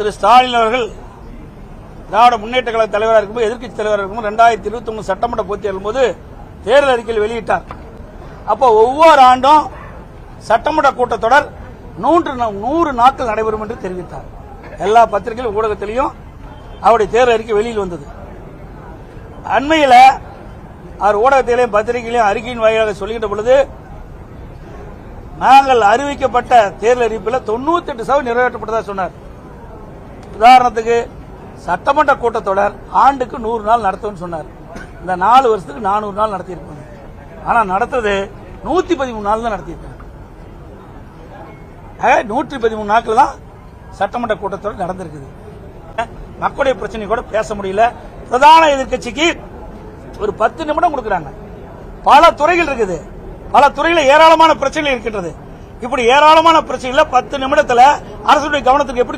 திரு ஸ்டாலின் அவர்கள் திராவிட முன்னேற்ற கழக தலைவராக இருக்கும்போது எதிர்க்கட்சி தலைவராக இருக்கும்போது ரெண்டாயிரத்தி இருபத்தி ஒன்று சட்டமன்ற போட்டி போது தேர்தல் அறிக்கையில் வெளியிட்டார். அப்போ ஒவ்வொரு ஆண்டும் சட்டமன்ற கூட்டத்தொடர் நூற்று நூறு நாட்கள் நடைபெறும் என்று தெரிவித்தார். எல்லா பத்திரிகைகளும் ஊடகத்திலையும் அவருடைய தேர்தல் அறிக்கை வெளியில் வந்தது. அண்மையில் அவர் ஊடகத்திலையும் பத்திரிகையிலையும் அறிக்கையின் வாயிலாக சொல்லுகின்ற பொழுது நாங்கள் அறிவிக்கப்பட்ட தேர்தல் அறிவிப்பில் தொண்ணூத்தி எட்டு சதவீதம் நிறைவேற்றப்பட்டதாக சொன்னார். உதாரணத்துக்கு சட்டமன்ற கூட்டத்தொடர் ஆண்டுக்கு நூறு நாள் நடத்தும்னு சொன்னார். இந்த நாலு வருஷத்துக்கு நானூறு நாள் நடத்தியிருப்பாங்க. ஆனால் நடத்துறது நூத்தி பதிமூணு நாள் தான் நடத்தியிருக்காங்க. நூற்றி பதிமூணு நாட்கள் தான் சட்டமன்ற கூட்டத்தொடர் நடந்திருக்குது. மக்களுடைய பிரச்சனை கூட பேச முடியல. பிரதான எதிர்கட்சிக்கு ஒரு பத்து நிமிடம் கொடுக்குறாங்க. பல துறைகள் இருக்குது. பல துறையில் ஏராளமான பிரச்சனைகள் இருக்கின்றது. இப்படி ஏராளமான பிரச்சனைகளை பத்து நிமிடத்துல அரசுடைய கவனத்துக்கு எப்படி